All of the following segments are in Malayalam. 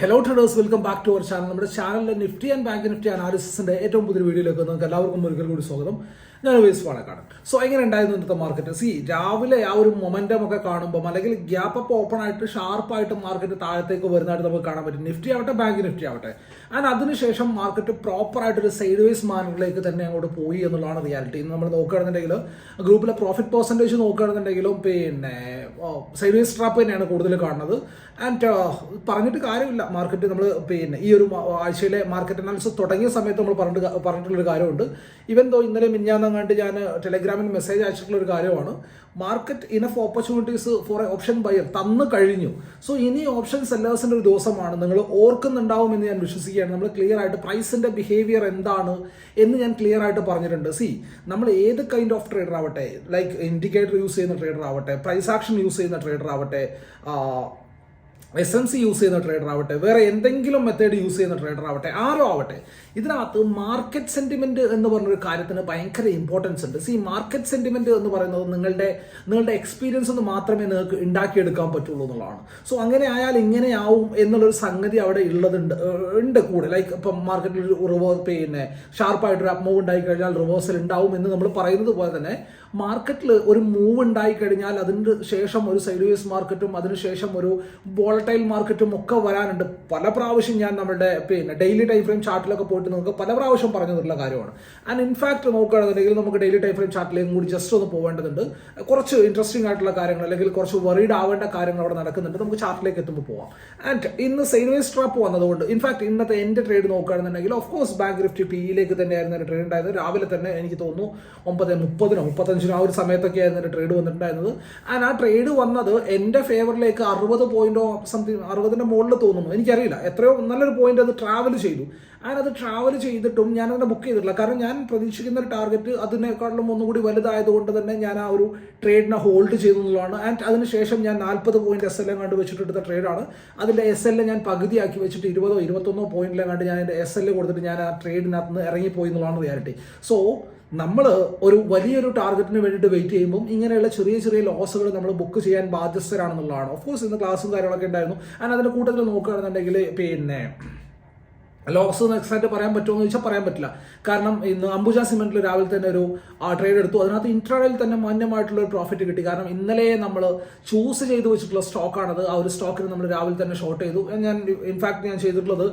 Hello traders welcome back to our channel നമ്മുടെ ചാനലിലെ നിഫ്റ്റി ആൻഡ് ബാങ്ക് നിഫ്റ്റി അനാലിസിന്റെ ഏറ്റവും പുതിയ വീഡിയോയിലേക്ക് നിങ്ങൾക്ക് എല്ലാവർക്കും ഒരിക്കൽ കൂടി സ്വാഗതം. ഞാൻ വേസ് പാണക്കാട് സോ എങ്ങനെ ഉണ്ടായിരുന്നു ഇന്നത്തെ മാർക്കറ്റ് സി രാവിലെ ആ ഒരു മൊമെന്റം ഒക്കെ കാണുമ്പോൾ അല്ലെങ്കിൽ ഗ്യാപ്പ് അപ്പ് ഓപ്പൺ ആയിട്ട് ഷാർപ്പായിട്ട് മാർക്കറ്റ് താഴത്തേക്ക് വരുന്നതായിട്ട് നമുക്ക് കാണാൻ പറ്റും. നിഫ്റ്റി ആവട്ടെ ബാങ്ക് നിഫ്റ്റി ആവട്ടെ. ആൻഡ് അതിനുശേഷം മാർക്കറ്റ് പ്രോപ്പർ ആയിട്ട് ഒരു സൈഡ് വേസ് മാനുകളിലേക്ക് തന്നെ അങ്ങോട്ട് പോയി എന്നുള്ളതാണ് റിയാലിറ്റി ഇന്ന് നമ്മൾ നോക്കുകയാണെന്നുണ്ടെങ്കിൽ ഗ്രൂപ്പിലെ പ്രോഫിറ്റ് പെർസെന്റേജ് നോക്കുകയാണെന്നുണ്ടെങ്കിലും പിന്നെ സൈഡ് വേസ് ട്രാപ്പ് തന്നെയാണ് കൂടുതൽ കാണുന്നത്. ആൻഡ് പറഞ്ഞിട്ട് കാര്യമില്ല. മാർക്കറ്റ് നമ്മൾ പിന്നെ ഈ ഒരു ആഴ്ചയിലെ മാർക്കറ്റ് അനാലിസിസ് തുടങ്ങിയ സമയത്ത് നമ്മൾ പറഞ്ഞിട്ട് പറഞ്ഞിട്ടുള്ളൊരു കാര്യമുണ്ട്. ഇവൻ ദോ ഇന്നലെ മിഞ്ഞാന്നങ്ങാണ്ട് ഞാൻ ടെലഗ്രാമിൽ മെസ്സേജ് അയച്ചിട്ടുള്ള ഒരു കാര്യമാണ്. Market enough opportunities for a option buyer തന്നു കഴിഞ്ഞു. സോ ഇനി ഓപ്ഷൻ സെല്ലേഴ്സിന്റെ ഒരു ദിവസമാണ്. നിങ്ങൾ ഓർക്കുന്നുണ്ടാവും എന്ന് ഞാൻ വിശ്വസിക്കുകയാണ്. നമ്മൾ ക്ലിയർ ആയിട്ട് പ്രൈസിന്റെ ബിഹേവിയർ എന്താണ് എന്ന് ഞാൻ ക്ലിയർ ആയിട്ട് പറഞ്ഞിട്ടുണ്ട്. സി നമ്മൾ ഏത് കൈൻഡ് ഓഫ് ട്രേഡർ ആവട്ടെ ലൈക്ക് ഇൻഡിക്കേറ്റർ യൂസ് ചെയ്യുന്ന ട്രേഡർ ആവട്ടെ പ്രൈസ് ആക്ഷൻ യൂസ് ചെയ്യുന്ന ട്രേഡർ ആവട്ടെ എസ് എൻ സി യൂസ് ചെയ്യുന്ന ട്രേഡർ ആവട്ടെ വേറെ എന്തെങ്കിലും മെത്തേഡ് യൂസ് ചെയ്യുന്ന ട്രേഡർ ആവട്ടെ ആരോ ആവട്ടെ ഇതിനകത്ത് മാർക്കറ്റ് സെന്റിമെന്റ് എന്ന് പറഞ്ഞൊരു കാര്യത്തിന് ഭയങ്കര ഇമ്പോർട്ടൻസ് ഉണ്ട്. സി മാർക്കറ്റ് സെന്റിമെന്റ് എന്ന് പറയുന്നത് നിങ്ങളുടെ നിങ്ങളുടെ എക്സ്പീരിയൻസ് ഒന്ന് മാത്രമേ നിങ്ങൾക്ക് ഉണ്ടാക്കിയെടുക്കാൻ പറ്റുള്ളൂ എന്നുള്ളതാണ്. സോ അങ്ങനെ ആയാൽ ഇങ്ങനെയാവും എന്നുള്ളൊരു സംഗതി അവിടെ ഉള്ളതുണ്ട് ഉണ്ട് കൂടെ. ലൈക്ക് ഇപ്പം മാർക്കറ്റിൽ ഒരു റിവേ പിന്നെ ഷാർപ്പായിട്ടൊരു അപ്പ് മൂവ് ഉണ്ടായി കഴിഞ്ഞാൽ റിവേഴ്സൽ ഉണ്ടാവും എന്ന് നമ്മൾ പറയുന്നത് പോലെ തന്നെ മാർക്കറ്റിൽ ഒരു മൂവ് ഉണ്ടായി കഴിഞ്ഞാൽ അതിന് ശേഷം ഒരു സൈഡ് വേസ് മാർക്കറ്റും അതിനുശേഷം ഒരു വോളറ്റൈൽ മാർക്കറ്റും ഒക്കെ വരാനുണ്ട്. പല പ്രാവശ്യം ഞാൻ നമ്മുടെ പിന്നെ ഡെയിലി ടൈം ഫ്രെയിം ചാർട്ടിലൊക്കെ പോയിട്ട് നമുക്ക് പല പ്രാവശ്യം പറഞ്ഞു തന്നിട്ടുള്ള കാര്യമാണ്. ആൻഡ് ഇൻഫാക്ട് നോക്കുകയാണെന്നുണ്ടെങ്കിൽ നമുക്ക് ഡെയിലി ടൈം ഫ്രെയിം ചാർട്ടിലേക്കും കൂടി ജസ്റ്റ് ഒന്ന് പോകേണ്ടതുണ്ട് കുറച്ച് ഇൻട്രസ്റ്റിംഗ് ആയിട്ടുള്ള കാര്യങ്ങൾ അല്ലെങ്കിൽ കുറച്ച് വറീഡ് ആവേണ്ട കാര്യങ്ങൾ അവിടെ നടക്കുന്നുണ്ട്. നമുക്ക് ചാർട്ടിലേക്ക് എത്തുമ്പോൾ പോവാം. ആൻഡ് ഇന്ന് സെയിൽവേസ് വേസ് ട്രാപ്പ് വന്നതുകൊണ്ട് ഇൻഫാക്ട് ഇന്നത്തെ എന്റെ ട്രേഡ് നോക്കുകയാണെന്നുണ്ടെങ്കിൽ ഓഫ് കോഴ്സ് ബാങ്ക് നിഫ്റ്റി പിയിലേക്ക് തന്നെയായിരുന്നു എന്റെ ട്രേഡ് ഉണ്ടായത് രാവിലെ തന്നെ എനിക്ക് തോന്നുന്നു ഒമ്പത് മുപ്പതിനോ മുപ്പത്തഞ്ചിനോ ആ ഒരു സമയത്തൊക്കെ ആയിരുന്നു എന്റെ ട്രേഡ് വന്നിട്ടുണ്ടായിരുന്നത്. ആൻഡ് ആ ട്രേഡ് വന്നത് എന്റെ ഫേവറിലേക്ക് അറുപത് പോയിന്റോ സംതിങ് അറുപതിന്റെ മുകളിൽ തോന്നുന്നു. എനിക്കറിയില്ല. എത്രയോ നല്ലൊരു പോയിന്റ് അത് ട്രാവൽ ചെയ്തു. അത് ട്രാവൽ ചെയ്തിട്ടും ഞാൻ അതിനെ ബുക്ക് ചെയ്തിട്ടില്ല. കാരണം ഞാൻ പ്രതീക്ഷിക്കുന്ന ഒരു ടാർഗറ്റ് അതിനേക്കാളും ഒന്നുകൂടി വലുതായതുകൊണ്ട് തന്നെ ഞാൻ ആ ഒരു ട്രേഡിനെ ഹോൾഡ് ചെയ്തു എന്നുള്ളതാണ്. ആൻഡ് അതിനുശേഷം ഞാൻ നാൽപ്പത് പോയിന്റ് എസ് എൽ എ കണ്ട് വെച്ചിട്ടെടുത്ത ട്രേഡാണ് അതിന്റെ എസ് എൽ ഞാൻ പകുതിയാക്കി വെച്ചിട്ട് ഇരുപതോ ഇരുപത്തൊന്നോ പോയിന്റിലെ കണ്ട് ഞാൻ എന്റെ എസ് എൽ കൊടുത്തിട്ട് ഞാൻ ആ ട്രേഡിനകത്ത് നിന്ന് ഇറങ്ങിപ്പോയി എന്നുള്ളതാണ് റിയാലിറ്റി സോ നമ്മൾ ഒരു വലിയൊരു ടാർഗറ്റിന് വേണ്ടിയിട്ട് വെയിറ്റ് ചെയ്യുമ്പോൾ ഇങ്ങനെയുള്ള ചെറിയ ചെറിയ ലോസുകൾ നമ്മൾ ബുക്ക് ചെയ്യാൻ ബാധ്യസ്ഥരാണെന്നുള്ളതാണ്. ഓഫ് കോഴ്സ് ഇന്ന് ക്ലാസ്സും കാര്യങ്ങളൊക്കെ ഉണ്ടായിരുന്നു. ആൻഡ് അതിന്റെ കൂട്ടത്തിൽ നോക്കുകയാണെന്നുണ്ടെങ്കിൽ പിന്നെ ലോസ് എക്സാക്ട് പറയാൻ പറ്റുമോ എന്ന് ചോദിച്ചാൽ പറയാൻ പറ്റില്ല. കാരണം ഇന്ന് അംബുജ സിമെന്റിൽ രാവിലെ തന്നെ ഒരു ട്രേഡ് എടുത്തു. അതിനകത്ത് ഇൻട്രാഡയിൽ തന്നെ മാന്യമായിട്ടുള്ള ഒരു പ്രോഫിറ്റ് കിട്ടി. കാരണം ഇന്നലെ നമ്മൾ ചൂസ് ചെയ്ത് വെച്ചിട്ടുള്ള സ്റ്റോക്കാണത് ആ ഒരു സ്റ്റോക്കിന് നമ്മൾ രാവിലെ തന്നെ ഷോർട്ട് ചെയ്തു. ഞാൻ ഇൻഫാക്ട് ഞാൻ ചെയ്തിട്ടുള്ളത്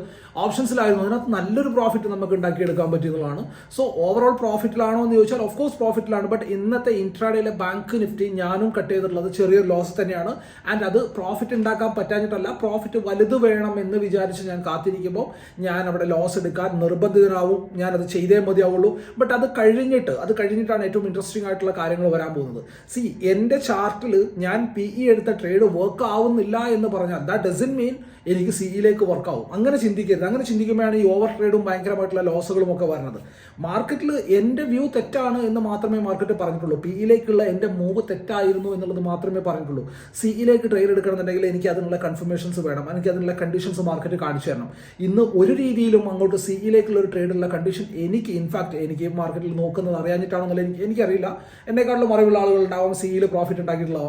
ഓപ്ഷൻസിലായിരുന്നു അതിനകത്ത് നല്ലൊരു പ്രോഫിറ്റ് നമുക്ക് ഉണ്ടാക്കിയെടുക്കാൻ പറ്റിയതാണ് സോ ഓവറോൾ പ്രോഫിറ്റിലാണോ എന്ന് ചോദിച്ചാൽ ഓഫ് കോഴ്സ് പ്രോഫിറ്റിലാണ് ബട്ട് ഇന്നത്തെ ഇൻട്രാഡയിലെ ബാങ്ക് നിഫ്റ്റി ഞാനും കട്ട് ചെയ്തിട്ടുള്ളത് ചെറിയൊരു ലോസ് തന്നെയാണ്. ആൻഡ് അത് പ്രോഫിറ്റ് ഉണ്ടാക്കാൻ പറ്റാഞ്ഞിട്ടല്ല പ്രോഫിറ്റ് വലുത് വേണം എന്ന് വിചാരിച്ച് ഞാൻ കാത്തിരിക്കുമ്പോൾ ഞാൻ അവിടെ ലോസ് എടുക്കാൻ നിർബന്ധിതനാവും. ഞാൻ അത് ചെയ്തേ മതിയാവുള്ളൂ. ബട്ട് അത് കഴിഞ്ഞിട്ട് അത് കഴിഞ്ഞിട്ടാണ് ഏറ്റവും ഇൻട്രസ്റ്റിംഗ് ആയിട്ടുള്ള കാര്യങ്ങൾ വരാൻ പോകുന്നത്. സി എന്റെ ചാർട്ടിൽ ഞാൻ പി ഇ എടുത്ത ട്രേഡ് വർക്ക് ആവുന്നില്ല എന്ന് പറഞ്ഞാൽ ദാറ്റ് ഡസൻ മീൻ എനിക്ക് സിയിലേക്ക് വർക്ക് ആവും. അങ്ങനെ ചിന്തിക്കരുത്. അങ്ങനെ ചിന്തിക്കുമ്പോഴാണ് ഈ ഓവർ ട്രേഡും ഭയങ്കരമായിട്ടുള്ള ലോസുകളും ഒക്കെ വരുന്നത്. മാർക്കറ്റിൽ എന്റെ വ്യൂ തെറ്റാണ് എന്ന് മാത്രമേ മാർക്കറ്റ് പറഞ്ഞിട്ടുള്ളൂ. പി പിയിലേക്കുള്ള എന്റെ മൂവ് തെറ്റായിരുന്നു എന്നുള്ളത് മാത്രമേ പറഞ്ഞിട്ടുള്ളൂ. സിയിലേക്ക് ട്രേഡ് എടുക്കണമെന്നുണ്ടെങ്കിൽ എനിക്ക് അതിനുള്ള കൺഫർമേഷൻസ് വേണം. എനിക്ക് അതിനുള്ള കണ്ടീഷൻസ് മാർക്കറ്റ് കാണിച്ചു തരണം. ഇന്ന് ഒരു രീതിയിലും അങ്ങോട്ട് സിയിലേക്കുള്ള ഒരു ട്രേഡുള്ള കണ്ടീഷൻ എനിക്ക് ഇൻഫാക്ട് എനിക്ക് മാർക്കറ്റിൽ നോക്കുന്നത് അറിയാഞ്ഞിട്ടാണെന്നുള്ള എനിക്ക് എനിക്കറിയില്ല. എന്നെക്കാട്ടിലും അറിവുള്ള ആളുകൾ ഉണ്ടാവും സിയിൽ പ്രോഫിറ്റ് ഉണ്ടാക്കിയിട്ടുള്ള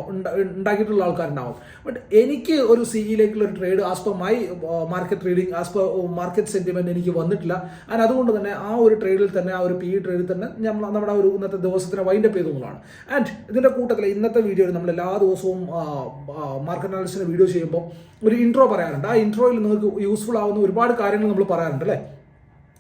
ഉണ്ടാക്കിയിട്ടുള്ള ആൾക്കാരുണ്ടാവും. ബട്ട് എനിക്ക് ഒരു സിയിലേക്കുള്ള ഒരു trade as per my market trading as per market sentiment എനിക്ക് വന്നിട്ടില്ല. ആൻഡ് അതുകൊണ്ട് തന്നെ ആ ഒരു ട്രേഡിൽ തന്നെ ആ ഒരു പി ട്രേഡിൽ തന്നെ നമ്മൾ നമ്മുടെ ഒരു ഇന്നത്തെ ദിവസത്തിന് വൈൻഡ് അപ്പ് ആൻഡ് ഇതിന്റെ കൂട്ടത്തിൽ ഇന്നത്തെ വീഡിയോയിൽ നമ്മൾ എല്ലാ ദിവസവും മാർക്കറ്റ് അനാലിസിന്റെ വീഡിയോ ചെയ്യുമ്പോൾ ഒരു ഇൻട്രോ പറയാറുണ്ട്. ആ ഇൻട്രോയിൽ നിങ്ങൾക്ക് യൂസ്ഫുൾ ആവുന്ന ഒരുപാട് കാര്യങ്ങൾ നമ്മൾ പറയാറുണ്ട് അല്ലേ?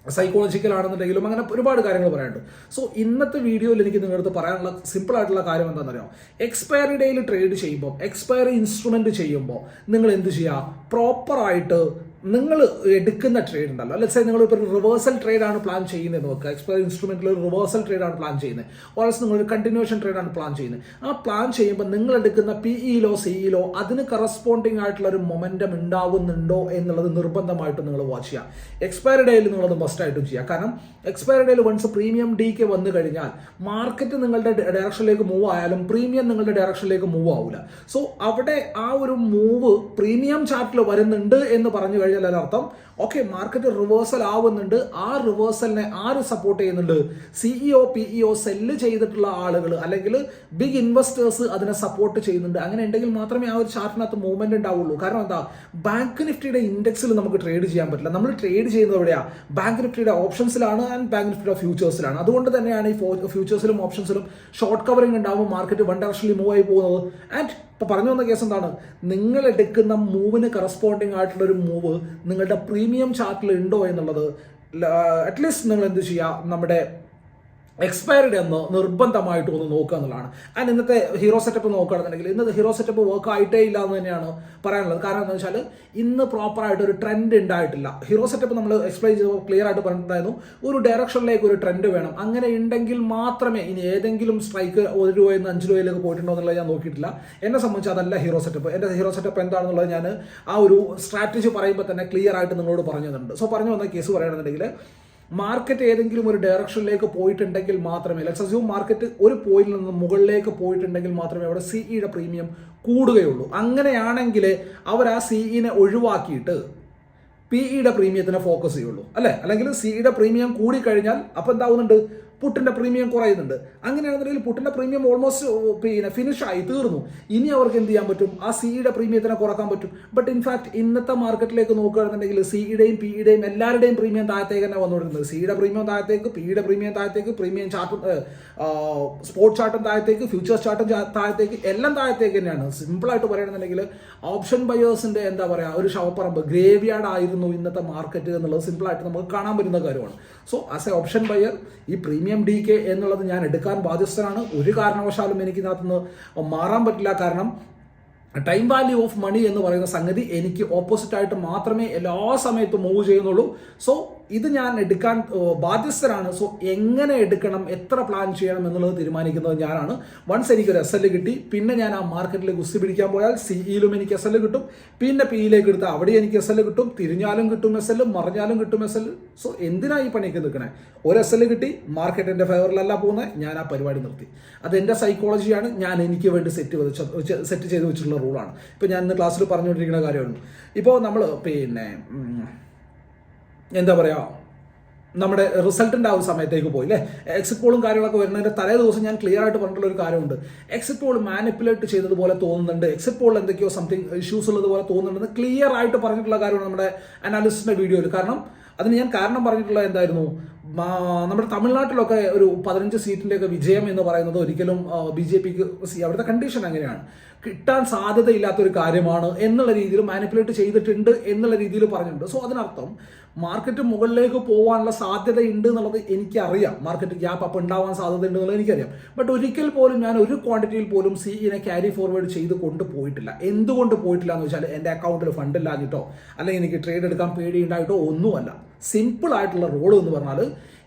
സൈക്കോളജിക്കൽ ആണെന്നുണ്ടെങ്കിലും അങ്ങനെ ഒരുപാട് കാര്യങ്ങൾ പറയാനുണ്ട് സോ ഇന്നത്തെ വീഡിയോയിൽ എനിക്ക് നിങ്ങളുടെ പറയാനുള്ള സിമ്പിൾ ആയിട്ടുള്ള കാര്യം എന്താണെന്ന് അറിയാം എക്സ്പയറി ഡേയിൽ ട്രേഡ് ചെയ്യുമ്പോൾ എക്സ്പയറി ഇൻസ്ട്രുമെന്റ് ചെയ്യുമ്പോൾ നിങ്ങൾ എന്ത് ചെയ്യുക പ്രോപ്പറായിട്ട് നിങ്ങൾ എടുക്കുന്ന ട്രേഡ് ഉണ്ടല്ലോ. അല്ലെ നിങ്ങൾ ഇപ്പോൾ ഒരു റിവേഴ്സൽ ട്രേഡാണ് പ്ലാൻ ചെയ്യുന്നത് നോക്കുക. എക്സ്പയർ ഇൻസ്ട്രുമെന്റിൽ ഒരു റിവേഴ്സൽ ട്രേഡാണ് പ്ലാൻ ചെയ്യുന്നത്. ഓൾസ് നിങ്ങൾ ഒരു കണ്ടിന്യൂഷൻ ട്രേഡാണ് പ്ലാൻ ചെയ്യുന്നത്. ആ പ്ലാൻ ചെയ്യുമ്പോൾ നിങ്ങൾ എടുക്കുന്ന പി ഇയിലോ സിയിലോ അതിന് കറസ്പോണ്ടിങ് ആയിട്ടുള്ള ഒരു മൊമെന്റം ഉണ്ടാവുന്നുണ്ടോ എന്നുള്ളത് നിർബന്ധമായിട്ട് നിങ്ങൾ വാച്ച് ചെയ്യാം എക്സ്പയർ ഡേയിൽ നിങ്ങളത് മസ്റ്റായിട്ടും ചെയ്യാം കാരണം എക്സ്പയർ ഡേയിൽ വൺസ് പ്രീമിയം ഡിക്ക് വന്നു കഴിഞ്ഞാൽ മാർക്കറ്റ് നിങ്ങളുടെ ഡയറക്ഷനിലേക്ക് മൂവ് ആയാലും പ്രീമിയം നിങ്ങളുടെ ഡയറക്ഷനിലേക്ക് മൂവ് ആവില്ല സോ അവിടെ ആ ഒരു മൂവ് പ്രീമിയം ചാർട്ടിൽ വരുന്നുണ്ട് എന്ന് പറഞ്ഞു കഴിഞ്ഞാൽ അതിനർത്ഥം ഓക്കെ മാർക്കറ്റ് റിവേഴ്സൽ ആവുന്നുണ്ട്. ആ റിവേഴ്സലിനെ ആര് സപ്പോർട്ട് ചെയ്യുന്നുണ്ട്? സിഇഒ പിഇഒ സെല്ല് ചെയ്തിട്ടുള്ള ആളുകൾ അല്ലെങ്കിൽ ബിഗ് ഇൻവെസ്റ്റേഴ്സ് അതിനെ സപ്പോർട്ട് ചെയ്യുന്നുണ്ട്. അങ്ങനെ ഉണ്ടെങ്കിൽ മാത്രമേ ആ ഒരു ചാർട്ടിനകത്ത് മൂവ്മെന്റ് ഉണ്ടാവുള്ളൂ. കാരണം എന്താ? ബാങ്ക് നിഫ്റ്റിയുടെ ഇൻഡെക്സിൽ നമുക്ക് ട്രേഡ് ചെയ്യാൻ പറ്റില്ല. നമ്മൾ ട്രേഡ് ചെയ്യുന്നത് എവിടെയാണ് ബാങ്ക് നിഫ്റ്റിയുടെ ഓപ്ഷൻസിലാണ് ആൻഡ് ബാങ്ക് നിഫ്റ്റിയുടെ ഫ്യൂച്ചേഴ്സിലാണ് അതുകൊണ്ട് തന്നെയാണ് ഈ ഫ്യൂച്ചേഴ്സിലും ഓപ്ഷൻസിലും ഷോർട്ട് കവറിംഗ് ഉണ്ടാകുമ്പോൾ മാർക്കറ്റ് വൺ ഡയറക്ഷനിൽ മൂവ് ആയി പോകുന്നത്. ആൻഡ് ഇപ്പൊ പറഞ്ഞു വന്ന കേസ് എന്താണ്? നിങ്ങൾ എടുക്കുന്ന മൂവിന് കറസ്പോണ്ടിങ് ആയിട്ടുള്ള ഒരു മൂവ് നിങ്ങളുടെ പ്രീമിയം ചാർട്ടിൽ ഉണ്ടോ എന്നുള്ളത് അറ്റ്ലീസ്റ്റ് നിങ്ങൾ എന്ത് ചെയ്യുക നമ്മുടെ എക്സ്പയർഡ് എന്നോ നിർബന്ധമായിട്ട് ഒന്ന് നോക്കുക എന്നുള്ളതാണ്. ആൻഡ് ഇന്നത്തെ ഹീറോ സെറ്റപ്പ് നോക്കുകയാണെന്നുണ്ടെങ്കിൽ ഇന്നത്തെ ഹീറോ സെറ്റപ്പ് വർക്ക് ആയിട്ടേ ഇല്ല എന്ന് തന്നെയാണ് പറയാനുള്ളത്. കാരണം എന്താ വെച്ചാൽ ഇന്ന് പ്രോപ്പറായിട്ട് ഒരു ട്രെൻഡ് ഉണ്ടായിട്ടില്ല. ഹീറോ സെറ്റപ്പ് നമ്മൾ എക്സ്പ്ലെയിൻ ചെയ്തപ്പോൾ ക്ലിയർ ആയിട്ട് പറഞ്ഞിട്ടുണ്ടായിരുന്നു. ഒരു ഡയറക്ഷനിലേക്ക് ഒരു ട്രെൻഡ് വേണം. അങ്ങനെ ഉണ്ടെങ്കിൽ മാത്രമേ ഇനി ഏതെങ്കിലും സ്ട്രൈക്ക് ഒരു രൂപയിൽ നിന്ന് അഞ്ച് രൂപയിലേക്ക് പോയിട്ടുണ്ടോ എന്നുള്ളത് ഞാൻ നോക്കിയിട്ടില്ല. എന്നെ സംബന്ധിച്ച് അതല്ല ഹീറോ സെറ്റപ്പ് എന്റെ ഹീറോ സെറ്റപ്പ് എന്താണെന്നുള്ളത് ഞാൻ ആ ഒരു സ്ട്രാറ്റജി പറയുമ്പോൾ തന്നെ ക്ലിയർ ആയിട്ട് നിങ്ങളോട് പറഞ്ഞു തന്നിട്ടുണ്ട്. സോ പറഞ്ഞു വന്ന കേസ് പറയുകയാണെന്നുണ്ടെങ്കിൽ മാർക്കറ്റ് ഏതെങ്കിലും ഒരു ഡയറക്ഷനിലേക്ക് പോയിട്ടുണ്ടെങ്കിൽ മാത്രമേ ലെറ്റ്സ് അസ്യൂം മാർക്കറ്റ് ഒരു പോയിന്റിൽ നിന്ന് മുകളിലേക്ക് പോയിട്ടുണ്ടെങ്കിൽ മാത്രമേ അവിടെ സിഇയുടെ പ്രീമിയം കൂടുകയുള്ളൂ. അങ്ങനെയാണെങ്കിൽ അവർ ആ സിഇനെ ഒഴിവാക്കിയിട്ട് പി ഇയുടെ പ്രീമിയത്തിനെ ഫോക്കസ് ചെയ്യുള്ളൂ. അല്ലേ? അല്ലെങ്കിൽ സിഇയുടെ പ്രീമിയം കൂടിക്കഴിഞ്ഞാൽ അപ്പം എന്താവുന്നുണ്ട് പുട്ടിന്റെ പ്രീമിയം കുറയുന്നുണ്ട്. അങ്ങനെയാണെന്നുണ്ടെങ്കിൽ പുട്ടിന്റെ പ്രീമിയം ഓൾമോസ്റ്റ് പിന്നെ ഫിനിഷ് ആയി തീർന്നു. ഇനി അവർക്ക് എന്ത് ചെയ്യാൻ പറ്റും? ആ സിയുടെ പ്രീമിയത്തിനെ കുറയ്ക്കാൻ പറ്റും. ബട്ട് ഇൻഫാക്ട് ഇന്നത്തെ മാർക്കറ്റിലേക്ക് നോക്കുകയാണെന്നുണ്ടെങ്കിൽ സിയുടെയും പിയുടെയും എല്ലാവരുടെയും പ്രീമിയം താഴത്തേക്ക് തന്നെ വന്നുകൊണ്ടിരുന്നത്. സിയുടെ പ്രീമിയം താഴത്തേക്ക് പിയുടെ പ്രീമിയം താഴത്തേക്ക് പ്രീമിയം ചാർട്ടും സ്പോർട്സ് ചാർട്ടും താഴത്തേക്ക് ഫ്യൂച്ചേഴ്സ് ചാർട്ടും താഴത്തേക്ക് എല്ലാം താഴത്തേക്ക് തന്നെയാണ്. സിമ്പിളായിട്ട് പറയുകയാണെന്നുണ്ടെങ്കിൽ ഓപ്ഷൻ ബയേഴ്സിന്റെ എന്താ പറയുക ഒരു ശവപ്പറമ്പ് ഗ്രേവിയാർഡ് ആയിരുന്നു ഇന്നത്തെ മാർക്കറ്റ് എന്നുള്ളത് സിമ്പിൾ ആയിട്ട് നമുക്ക് കാണാൻ പറ്റുന്ന കാര്യമാണ്. So as a option buyer ഈ പ്രീമിയം ഡി കെ എന്നുള്ളത് ഞാൻ എടുക്കാൻ ബാധ്യസ്ഥനാണ്. ഒരു കാരണവശാലും എനിക്ക് ഇതിനകത്തുനിന്ന് മാറാൻ പറ്റില്ല. കാരണം ടൈം വാല്യൂ ഓഫ് മണി എന്ന് പറയുന്ന സംഗതി എനിക്ക് ഓപ്പോസിറ്റ് ആയിട്ട് മാത്രമേ എല്ലാ സമയത്തും മൂവ് ചെയ്യുന്നുള്ളൂ. സോ ഇത് ഞാൻ എടുക്കാൻ ബാധ്യസ്ഥരാണ്. സോ എങ്ങനെ എടുക്കണം എത്ര പ്ലാൻ ചെയ്യണം എന്നുള്ളത് തീരുമാനിക്കുന്നത് ഞാനാണ്. വൺസ് എനിക്ക് ഒരു എസ് എൽ കിട്ടി പിന്നെ ഞാൻ ആ മാർക്കറ്റിൽ കുസ്തി പിടിക്കാൻ പോയാൽ സിഇയിലും എനിക്ക് എസ് എൽ കിട്ടും. പിന്നെ പിയിലേക്ക് എടുത്താൽ അവിടെ എനിക്ക് എസ് എൽ കിട്ടും. തിരിഞ്ഞാലും കിട്ടും എസ് എൽ മറിഞ്ഞാലും കിട്ടും എസ് എൽ സോ എന്തിനാ ഈ പണിയൊക്കെ നിൽക്കണേ? ഒരു എസ് എൽ കിട്ടി മാർക്കറ്റ് മാർക്കറ്റിന്റെ ഫേവറിലല്ല പോകുന്നത് ഞാൻ ആ പരിപാടി നിർത്തി. അത് എന്റെ സൈക്കോളജിയാണ് ഞാൻ എനിക്ക് വേണ്ടി സെറ്റ് വെച്ച സെറ്റ് ചെയ്ത് വെച്ചിട്ടുള്ള റൂളാണ് ഇപ്പോൾ ഞാൻ ഇന്ന് ക്ലാസ്സിൽ പറഞ്ഞുകൊണ്ടിരിക്കുന്ന കാര്യമാണ്. ഇപ്പോൾ നമ്മൾ പിന്നെ എന്താ പറയുക നമ്മുടെ റിസൾട്ടിന്റെ ആ ഒരു സമയത്തേക്ക് പോയി അല്ലേ എക്സിറ്റ് പോളും കാര്യങ്ങളൊക്കെ വരുന്നതിന്റെ തലേ ദിവസം ഞാൻ ക്ലിയർ ആയിട്ട് പറഞ്ഞിട്ടുള്ള ഒരു കാര്യമുണ്ട്. എക്സിറ്റ് പോൾ മാനിപ്പുലേറ്റ് ചെയ്തതുപോലെ തോന്നുന്നുണ്ട്. എക്സിറ്റ് പോൾ എന്തൊക്കെയോ സംതിങ് ഇഷ്യൂസ് ഉള്ളതുപോലെ തോന്നുന്നുണ്ടെന്ന് ക്ലിയർ ആയിട്ട് പറഞ്ഞിട്ടുള്ള കാര്യമാണ് നമ്മുടെ അനാലിസിന്റെ വീഡിയോയിൽ കാരണം അതിന് ഞാൻ കാരണം പറഞ്ഞിട്ടുള്ള എന്തായിരുന്നു? നമ്മുടെ തമിഴ്നാട്ടിലൊക്കെ ഒരു പതിനഞ്ച് സീറ്റിന്റെയൊക്കെ വിജയം എന്ന് പറയുന്നത് ഒരിക്കലും ബി ജെ പിക്ക് അവിടുത്തെ കണ്ടീഷൻ അങ്ങനെയാണ്. കിട്ടാൻ സാധ്യതയില്ലാത്തൊരു കാര്യമാണ് എന്നുള്ള രീതിയിൽ മാനിപ്പുലേറ്റ് ചെയ്തിട്ടുണ്ട് എന്നുള്ള രീതിയിൽ പറഞ്ഞിട്ടുണ്ട്. സോ അതിനർത്ഥം മാർക്കറ്റ് മുകളിലേക്ക് പോകാനുള്ള സാധ്യത ഉണ്ട് എന്നുള്ളത് എനിക്കറിയാം. മാർക്കറ്റ് ഗ്യാപ്പ് അപ്പ് ഉണ്ടാവാൻ സാധ്യതയുണ്ട് എന്നുള്ളത് എനിക്കറിയാം. ബട്ട് ഒരിക്കൽ പോലും ഞാൻ ഒരു ക്വാണ്ടിറ്റിയിൽ പോലും സിഇനെ ക്യാരി ഫോർവേഡ് ചെയ്ത് കൊണ്ട് പോയിട്ടില്ല. എന്തുകൊണ്ട് പോയിട്ടില്ല എന്ന് വെച്ചാൽ എന്റെ അക്കൗണ്ടിൽ ഫണ്ട് ഇല്ലാഞ്ഞിട്ടോ അല്ലെങ്കിൽ എനിക്ക് ട്രേഡ് എടുക്കാൻ പേടിയുണ്ടായിട്ടോ ഒന്നുമല്ല. സിമ്പിൾ ആയിട്ടുള്ള റോൾ എന്ന് പറഞ്ഞാൽ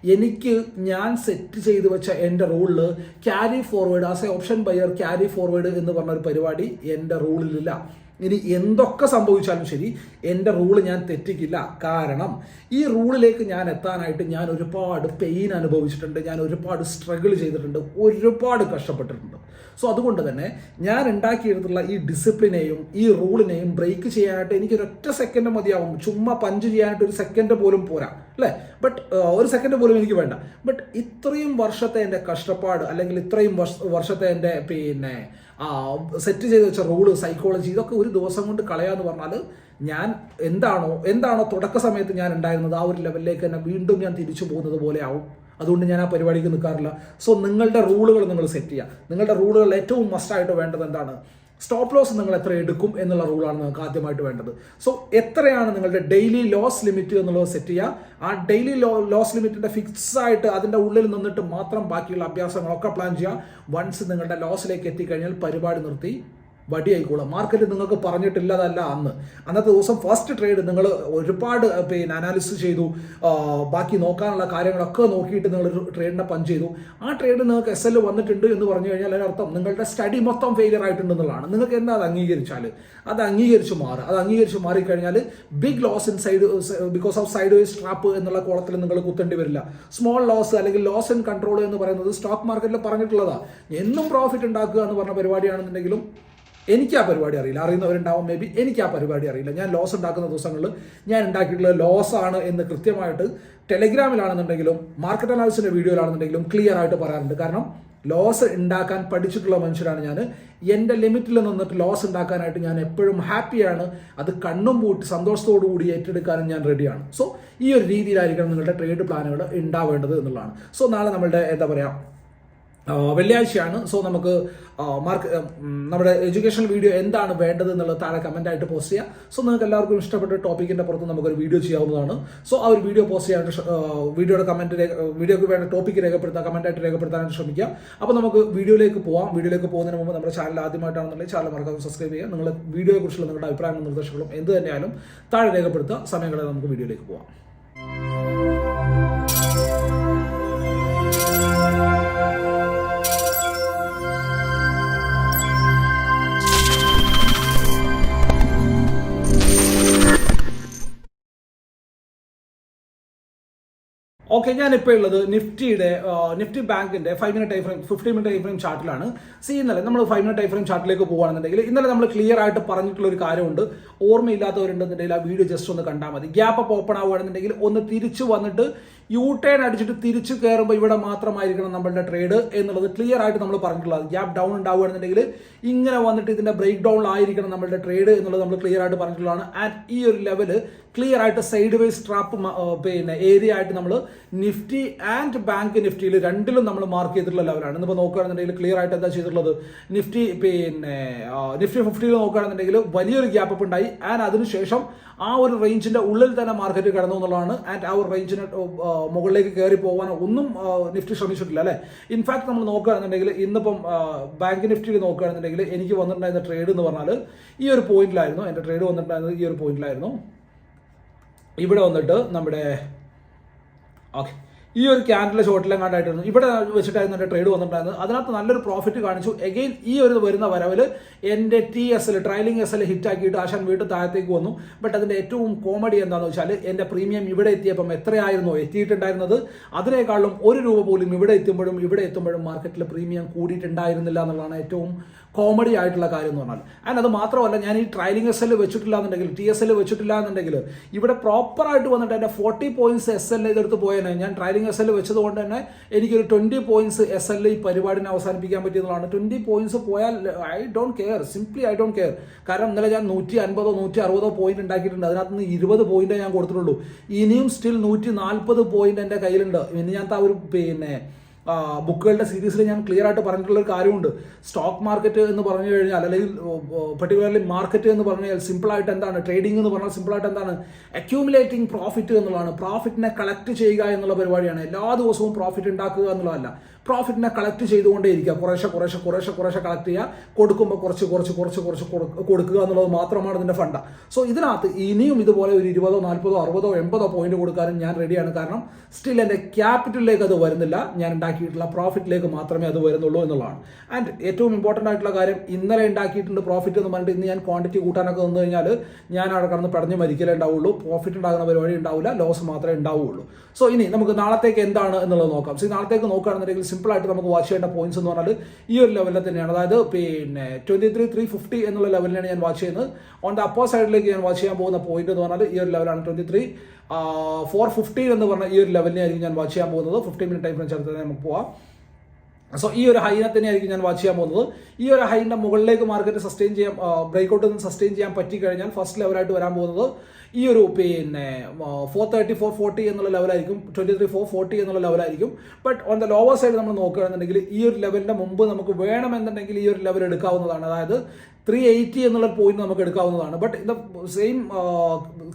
എനിക്ക് ഞാൻ സെറ്റ് ചെയ്ത് വെച്ച എന്റെ റൂളിൽ carry forward as a option buyer carry forward എന്ന് പറഞ്ഞ ഒരു പരിപാടി എന്റെ റൂളിലില്ല ഇനി എന്തൊക്കെ സംഭവിച്ചാലും ശരി എന്റെ റൂൾ ഞാൻ തെറ്റിക്കില്ല. കാരണം ഈ റൂളിലേക്ക് ഞാൻ എത്താനായിട്ട് ഞാൻ ഒരുപാട് പെയിൻ അനുഭവിച്ചിട്ടുണ്ട് ഞാൻ ഒരുപാട് സ്ട്രഗിൾ ചെയ്തിട്ടുണ്ട് ഒരുപാട് കഷ്ടപ്പെട്ടിട്ടുണ്ട്. സോ അതുകൊണ്ട് തന്നെ ഞാൻ ഉണ്ടാക്കിയെടുത്തുള്ള ഈ ഡിസിപ്ലിനെയും ഈ റൂളിനെയും ബ്രേക്ക് ചെയ്യാനായിട്ട് എനിക്ക് ഒരൊറ്റ സെക്കൻഡ് മതിയാവും. ചുമ്മാ പഞ്ച് ചെയ്യാനായിട്ട് ഒരു സെക്കൻഡ് പോലും പോരാ അല്ലേ? ബട്ട് ഒരു സെക്കൻഡ് പോലും എനിക്ക് വേണ്ട. ബട്ട് ഇത്രയും വർഷത്തെ എന്റെ കഷ്ടപ്പാട് അല്ലെങ്കിൽ ഇത്രയും വർഷത്തെ എന്റെ പിന്നെ സെറ്റ് ചെയ്ത് വെച്ച റൂൾ സൈക്കോളജി ഇതൊക്കെ ഒരു ദിവസം കൊണ്ട് കളയാന്ന് പറഞ്ഞാൽ ഞാൻ എന്താണോ എന്താണോ തുടക്ക സമയത്ത് ഞാൻ ഉണ്ടായിരുന്നത് ആ ഒരു ലെവലിലേക്ക് തന്നെ വീണ്ടും ഞാൻ തിരിച്ചു പോകുന്നത് പോലെ ആവും. അതുകൊണ്ട് ഞാൻ ആ പരിപാടിക്ക് നിൽക്കാറില്ല. സോ നിങ്ങളുടെ റൂളുകൾ നിങ്ങൾ സെറ്റ് ചെയ്യുക. നിങ്ങളുടെ റൂളുകൾ ഏറ്റവും മസ്റ്റായിട്ട് വേണ്ടത് എന്താണ്? സ്റ്റോപ്പ് ലോസ് നിങ്ങൾ എത്ര എടുക്കും എന്നുള്ള റൂളാണ് നിങ്ങൾക്ക് ആദ്യമായിട്ട് വേണ്ടത്. സോ എത്രയാണ് നിങ്ങളുടെ ഡെയിലി ലോസ് ലിമിറ്റ് എന്നുള്ളത് സെറ്റ് ചെയ്യുക. ആ ഡെയിലി ലോ ലോസ് ലിമിറ്റിന്റെ ഫിക്സ് ആയിട്ട് അതിന്റെ ഉള്ളിൽ നിന്നിട്ട് മാത്രം ബാക്കിയുള്ള അഭ്യാസങ്ങളൊക്കെ പ്ലാൻ ചെയ്യുക. വൺസ് നിങ്ങളുടെ ലോസിലേക്ക് എത്തിക്കഴിഞ്ഞാൽ പരിപാടി നിർത്തി. വടിയായിക്കോളാം. മാർക്കറ്റ് നിങ്ങൾക്ക് പറഞ്ഞിട്ടില്ലതല്ല അന്ന്. അന്നത്തെ ദിവസം ഫസ്റ്റ് ട്രേഡ് നിങ്ങൾ ഒരുപാട് പിന്നെ അനാലിസിസ് ചെയ്തു. ബാക്കി നോക്കാനുള്ള കാര്യങ്ങളൊക്കെ നോക്കിയിട്ട് നിങ്ങൾ ഒരു ട്രേഡിനെ പഞ്ച് ചെയ്തു. ആ ട്രേഡ് നിങ്ങൾക്ക് എസ് എൽ വന്നിട്ടുണ്ട് എന്ന് പറഞ്ഞു കഴിഞ്ഞാൽ അതിനർത്ഥം നിങ്ങളുടെ സ്റ്റഡി മൊത്തം ഫെയിലിയർ ആയിട്ടുണ്ടെന്നുള്ളതാണ് നിങ്ങൾക്ക് എന്താ അത് അംഗീകരിച്ചാൽ? അത് അംഗീകരിച്ച് മാറുക. അത് അംഗീകരിച്ച് മാറിക്കഴിഞ്ഞാൽ big loss in side because of sideways trap എന്നുള്ള കോളത്തിൽ നിങ്ങൾ കുത്തേണ്ടി വരില്ല. സ്മോൾ ലോസ് അല്ലെങ്കിൽ ലോസ് ഇൻ കൺട്രോൾ എന്ന് പറയുന്നത് സ്റ്റോക്ക് മാർക്കറ്റിൽ പറഞ്ഞിട്ടുള്ളതാണ് എന്നും പ്രോഫിറ്റ് ഉണ്ടാക്കുക എന്ന് പറഞ്ഞ പരിപാടിയാണെന്നുണ്ടെങ്കിലും എനിക്ക് ആ പരിപാടി അറിയില്ല. അറിയുന്നവരുണ്ടാവും മേ ബി എനിക്ക് ആ പരിപാടി അറിയില്ല. ഞാൻ ലോസ് ഉണ്ടാക്കുന്ന ദിവസങ്ങളിൽ ഞാൻ ഉണ്ടാക്കിയിട്ടുള്ള ലോസ് ആണ് എന്ന് കൃത്യമായിട്ട് ടെലിഗ്രാമിലാണെന്നുണ്ടെങ്കിലും മാർക്കറ്റ് അനാലിസിന്റെ വീഡിയോയിലാണെന്നുണ്ടെങ്കിലും ക്ലിയർ ആയിട്ട് പറയാറുണ്ട്. കാരണം ലോസ് ഉണ്ടാക്കാൻ പഠിച്ചിട്ടുള്ള മനുഷ്യരാണ് ഞാൻ എന്റെ ലിമിറ്റിൽ നിന്നിട്ട് ലോസ് ഉണ്ടാക്കാനായിട്ട് ഞാൻ എപ്പോഴും ഹാപ്പിയാണ് അത് കണ്ണും പൂട്ടി സന്തോഷത്തോടു കൂടി ഏറ്റെടുക്കാനും ഞാൻ റെഡിയാണ് സോ ഈ ഒരു രീതിയിലായിരിക്കണം നിങ്ങളുടെ ട്രേഡ് പ്ലാനുകൾ ഉണ്ടാവേണ്ടത് എന്നുള്ളതാണ്. സോ നാളെ നമ്മളുടെ എന്താ പറയുക വെള്ളിയാഴ്ചയാണ്. സോ നമുക്ക് മാർക്ക് നമ്മുടെ എഡ്യൂക്കേഷണൽ വീഡിയോ എന്താണ് വേണ്ടത് എന്നുള്ളത് താഴെ ആയിട്ട് പോസ്റ്റ് ചെയ്യാം. സോ നിങ്ങൾക്ക് എല്ലാവർക്കും ഇഷ്ടപ്പെട്ട ടോപ്പിക്കിന്റെ പുറത്ത് നമുക്കൊരു വീഡിയോ ചെയ്യാവുന്നതാണ്. സോ ആ ഒരു വീഡിയോ പോസ്റ്റ് ചെയ്യാനായിട്ട് വീഡിയോയുടെ കമന്റ് വീഡിയോക്ക് വേണ്ട ടോപ്പിക്ക് രേഖപ്പെടുത്താൻ കമന്റായിട്ട് രേഖപ്പെടുത്താനായിട്ട് ശ്രമിക്കുക. അപ്പോൾ നമുക്ക് വീഡിയോയിലേക്ക് പോവാം. വീഡിയോയിലേക്ക് പോകുന്നതിന് മുമ്പ് നമ്മുടെ ചാനൽ ആദ്യമായിട്ടാണെന്നുണ്ടെങ്കിൽ ചാനൽ മറക്കാതെ സബ്സ്ക്രൈബ് ചെയ്യുക. നിങ്ങൾ വീഡിയോയെക്കുറിച്ചുള്ള നിങ്ങളുടെ അഭിപ്രായങ്ങളും നിർദ്ദേശങ്ങളും എന്ത് തന്നെയായാലും താഴെ രേഖപ്പെടുത്തുക. സമയങ്ങളെ നമുക്ക് വീഡിയോയിലേക്ക് പോവാം. ഓക്കെ ഞാനിപ്പോൾ ഉള്ളത് നിഫ്റ്റിയുടെ നിഫ്റ്റി ബാങ്കിന്റെ five minute time frame fifty minute time frame ചാർട്ടിലാണ് C ഇന്നലെ നമ്മൾ ഫൈവ് മിനിറ്റ് ടൈം ഫ്രെയിം ചാർട്ടിലേക്ക് പോകുകയാണെന്നുണ്ടെങ്കിൽ ഇന്നലെ നമ്മൾ ക്ലിയർ ആയിട്ട് പറഞ്ഞിട്ടുള്ള ഒരു കാര്യമുണ്ട്. ഓർമ്മയില്ലാത്തവരുണ്ടെന്നുണ്ടെങ്കിൽ ആ വീഡിയോ ജസ്റ്റ് ഒന്ന് കണ്ടാൽ മതി. ഗ്യാപ്പ് അപ്പ് ഓപ്പൺ ആവുകയാണെന്നുണ്ടെങ്കിൽ ഒന്ന് തിരിച്ചു വന്നിട്ട് യു ടേൺ അടിച്ചിട്ട് തിരിച്ചു കയറുമ്പോൾ ഇവിടെ മാത്രമായിരിക്കണം നമ്മളുടെ ട്രേഡ് എന്നുള്ളത് ക്ലിയർ ആയിട്ട് നമ്മൾ പറഞ്ഞിട്ടുള്ളത്. ഗ്യാപ്പ് ഡൗൺ ഉണ്ടാവുകയാണെന്നുണ്ടെങ്കിൽ ഇങ്ങനെ വന്നിട്ട് ഇതിന്റെ ബ്രേക്ക് ഡൗൺ ആയിരിക്കണം നമ്മളുടെ ട്രേഡ് എന്നുള്ളത് നമ്മൾ ക്ലിയർ ആയിട്ട് പറഞ്ഞിട്ടുള്ളതാണ്. ആൻഡ് ഈ ഒരു ലെവൽ ക്ലിയർ ആയിട്ട് സൈഡ് വൈസ് ട്രാപ്പ് പിന്നെ ഏരിയ ആയിട്ട് നമ്മൾ നിഫ്റ്റി ആൻഡ് ബാങ്ക് നിഫ്റ്റിയിൽ രണ്ടിലും നമ്മൾ മാർക്ക് ചെയ്തിട്ടുള്ള ലെവലാണ് ഇന്നിപ്പോൾ നോക്കുകയാണെന്നുണ്ടെങ്കിൽ ക്ലിയർ ആയിട്ട് എന്താ ചെയ്തിട്ടുള്ളത്? നിഫ്റ്റി പിന്നെ നിഫ്റ്റി ഫിഫ്റ്റിയിൽ നോക്കുകയാണെന്നുണ്ടെങ്കിൽ വലിയൊരു ഗ്യാപ്പ് അപ്പ് ഉണ്ടായി. ആൻഡ് അതിനുശേഷം ആ ഒരു റേഞ്ചിന്റെ ഉള്ളിൽ തന്നെ മാർക്കറ്റ് കിടന്നു എന്നുള്ളതാണ്. ആൻഡ് ആ ഒരു റേഞ്ചിന് മുകളിലേക്ക് കയറി പോകാനോ ഒന്നും നിഫ്റ്റി ശ്രമിച്ചിട്ടില്ല അല്ലേ? ഇൻഫാക്ട് നമ്മൾ നോക്കുകയാണെന്നുണ്ടെങ്കിൽ ഇന്നിപ്പം ബാങ്ക് നിഫ്റ്റിയിൽ നോക്കുകയാണെന്നുണ്ടെങ്കിൽ എനിക്ക് വന്നിട്ടുണ്ടായിരുന്ന ട്രേഡ് എന്ന് പറഞ്ഞാൽ ഈ ഒരു പോയിന്റിലായിരുന്നു എന്റെ ട്രേഡ് വന്നിട്ടുണ്ടായിരുന്നത് ഈ ഒരു പോയിന്റിലായിരുന്നു ഇവിടെ വന്നിട്ട് നമ്മുടെ ഓക്കെ ഈ ഒരു ക്യാൻഡിലെ ഷോട്ടിലും കണ്ടായിട്ടായിരുന്നു ഇവിടെ വെച്ചിട്ടായിരുന്നു എന്റെ ട്രേഡ് വന്നിട്ടുണ്ടായിരുന്നത്. അതിനകത്ത് നല്ലൊരു പ്രോഫിറ്റ് കാണിച്ചു. എഗെയിൻ ഈ ഒരു വരുന്ന വരവിൽ എന്റെ T S L trailing S L hit ആക്കിയിട്ട് ആശാൻ വീണ്ടും താഴത്തേക്ക് വന്നു. ബട്ട് അതിന്റെ ഏറ്റവും കോമഡി എന്താണെന്ന് വെച്ചാൽ എന്റെ പ്രീമിയം ഇവിടെ എത്തിയപ്പം എത്രയായിരുന്നു എത്തിയിട്ടുണ്ടായിരുന്നത്? അതിനേക്കാളും ഒരു രൂപ പോലും ഇവിടെ എത്തുമ്പോഴും ഇവിടെ എത്തുമ്പോഴും മാർക്കറ്റിൽ പ്രീമിയം കൂടിയിട്ടുണ്ടായിരുന്നില്ല എന്നുള്ളതാണ് ഏറ്റവും കോമഡി ആയിട്ടുള്ള കാര്യം എന്ന് പറഞ്ഞാൽ ആൻഡ് അത് മാത്രമല്ല ഞാൻ ഈ ട്രയലിംഗ് എസ് എൽ വെച്ചിട്ടില്ല എന്നുണ്ടെങ്കിൽ ടി എസ് എൽ വെച്ചിട്ടില്ല എന്നുണ്ടെങ്കിൽ ഇവിടെ പ്രോപ്പറായിട്ട് വന്നിട്ട് എന്റെ ഫോർട്ടി പോയിന്റ്സ് എസ് എൽ ഇതെടുത്ത് പോയതിനെ ഞാൻ ട്രയലിംഗ് എസ് എൽ വെച്ചത് കൊണ്ട് തന്നെ എനിക്കൊരു ട്വന്റി പോയിന്റ്സ് എസ് എൽ ഈ പരിപാടിനെ അവസാനിപ്പിക്കാൻ പറ്റിയതാണ് ട്വന്റി പോയിന്റ്സ് പോയാൽ I don't care simply I don't care കാരണം ഇന്നലെ ഞാൻ നൂറ്റി അൻപതോ നൂറ്റി അറുപതോ പോയിന്റ് ഉണ്ടാക്കിയിട്ടുണ്ട്. അതിനകത്ത് നിന്ന് ഇരുപത് പോയിന്റ് ഞാൻ കൊടുത്തിട്ടുള്ളൂ. ഇനിയും സ്റ്റിൽ നൂറ്റി നാൽപ്പത് പോയിന്റ് എന്റെ കയ്യിലുണ്ട്. ഇനി ഞാൻ ആ ഒരു പിന്നെ ബുക്കുകളുടെ സീരീസിൽ ഞാൻ ക്ലിയർ ആയിട്ട് പറഞ്ഞിട്ടുള്ള ഒരു കാര്യമുണ്ട്. സ്റ്റോക്ക് മാർക്കറ്റ് എന്ന് പറഞ്ഞു കഴിഞ്ഞാൽ അല്ലെങ്കിൽ പെർട്ടിക്കുലർലി മാർക്കറ്റ് എന്ന് പറഞ്ഞു കഴിഞ്ഞാൽ സിമ്പിൾ ആയിട്ട് എന്താണ്? ട്രേഡിംഗ് എന്ന് പറഞ്ഞാൽ സിമ്പിളായിട്ട് എന്താണ്? അക്യൂമുലേറ്റിംഗ് പ്രോഫിറ്റ് എന്നുള്ളതാണ്. പ്രോഫിറ്റിനെ കളക്ട് ചെയ്യുക എന്നുള്ള പരിപാടിയാണ്. എല്ലാ ദിവസവും പ്രോഫിറ്റ് ഉണ്ടാക്കുക എന്നുള്ളതല്ല. പ്രോഫിറ്റിനെ കളക്ട് ചെയ്തുകൊണ്ടേ ഇരിക്കുക കുറേശ്ശെ കുറേശ്ശെ കുറേശ്ശെ കുറേശ്ശെ കളക്ട് ചെയ്യുക. കൊടുക്കുമ്പോൾ കുറച്ച് കുറച്ച് കുറച്ച് കുറച്ച് കൊടുക്കുക എന്നുള്ളത് മാത്രമാണ് ഇതിന്റെ ഫണ്ട സോ ഇതിനകത്ത് ഇനിയും ഇതുപോലെ ഒരു ഇരുപതോ നാൽപ്പതോ അറുപതോ എൺപതോ പോയിന്റ് കൊടുക്കാനും ഞാൻ റെഡിയാണ് കാരണം സ്റ്റിൽ എന്റെ ക്യാപിറ്റലിലേക്ക് അത് വരുന്നില്ല. ഞാൻ ഉണ്ടാക്കിയിട്ടുള്ള പ്രോഫിറ്റിലേക്ക് മാത്രമേ അത് വരുന്നുള്ളൂ എന്നുള്ളതാണ്. ആൻഡ് ഏറ്റവും ഇമ്പോർട്ടന്റ് ആയിട്ടുള്ള കാര്യം ഇന്നലെ ഉണ്ടാക്കിയിട്ടുണ്ട് പ്രോഫിറ്റ് എന്ന് പറഞ്ഞിട്ട് ഇന്ന് ഞാൻ ക്വാണ്ടിറ്റി കൂട്ടാനൊക്കെ വന്നു കഴിഞ്ഞാൽ ഞാൻ അവിടെ കടന്ന് പടഞ്ഞ് മരിക്കലേ ഉണ്ടാവുള്ളൂ. പ്രോഫിറ്റ് ഉണ്ടാകുന്ന പരിപാടി ഉണ്ടാവില്ല ലോസ് മാത്രമേ ഉണ്ടാവുകയുള്ളൂ സോ ഇനി നമുക്ക് നാളത്തേക്ക് എന്താണ് എന്നുള്ളത് നോക്കാം. സോ നാളത്തേക്ക് നോക്കുകയാണെന്നുണ്ടെങ്കിൽ സിമ്പിൾ ആയിട്ട് നമുക്ക് വാച്ച് ചെയ്യേണ്ട പോയിന്റ്സ് എന്ന് പറഞ്ഞാൽ ഈ ഒരു ലെവലിൽ തന്നെയാണ്. അതായത് പിന്നെ ട്വന്റി ത്രീ ത്രീ ഫിഫ്റ്റി എന്നുള്ള ലെവലിലാണ് ഞാൻ വാച്ച് ചെയ്യുന്നത്. ഓൺ ദ അപ്പർ സൈഡിലേക്ക് ഞാൻ വാച്ച് ചെയ്യാൻ പോകുന്ന പോയിന്റ് എന്ന് പറഞ്ഞാൽ ഈ ഒരു ലെവലാണ് ട്വന്റി ത്രീ ഫോർ ഫിഫ്റ്റീൻ എന്ന് പറഞ്ഞ ഈ ഒരു ലെവലിനായിരിക്കും ഞാൻ വാച്ച് ചെയ്യാൻ പോകുന്നത്. ഫിഫ്റ്റീൻ മിനിറ്റ് ടൈം ഫ്രണ്ട് ചേർത്ത് നമുക്ക് പോവാം. സോ ഈ ഒരു ഹൈനെ തന്നെയായിരിക്കും ഞാൻ വാച്ച് ചെയ്യാൻ പോകുന്നത്. ഈ ഒരു ഹൈന്റെ മുകളിലേക്ക് മാർക്കറ്റ് സസ്റ്റെയിൻ ചെയ്യാൻ ബ്രേക്ക്ഔട്ട് നിന്ന് സസ്റ്റെയിൻ ചെയ്യാൻ പറ്റി കഴിഞ്ഞാൽ ഫസ്റ്റ് ലെവലായിട്ട് വരാൻ പോകുന്നത് ഈ ഒരു പിന്നെ ഫോർ തേർട്ടി ഫോർ ഫോർട്ടി എന്നുള്ള ലെവലായിരിക്കും ട്വന്റി ത്രീ ഫോർ ഫോർട്ടി എന്നുള്ള ലെവലായിരിക്കും but on the lower side നമ്മൾ നോക്കുകയാണെന്നുണ്ടെങ്കിൽ ഈ ഒരു ലെവലിന്റെ മുമ്പ് നമുക്ക് വേണമെന്നുണ്ടെങ്കിൽ ഈ ഒരു ലെവൽ എടുക്കാവുന്നതാണ്. അതായത് ത്രീ എയ്റ്റി എന്നുള്ള പോയിന്റ് നമുക്ക് എടുക്കാവുന്നതാണ്. ബട്ട് ഇൻ ദ സെയിം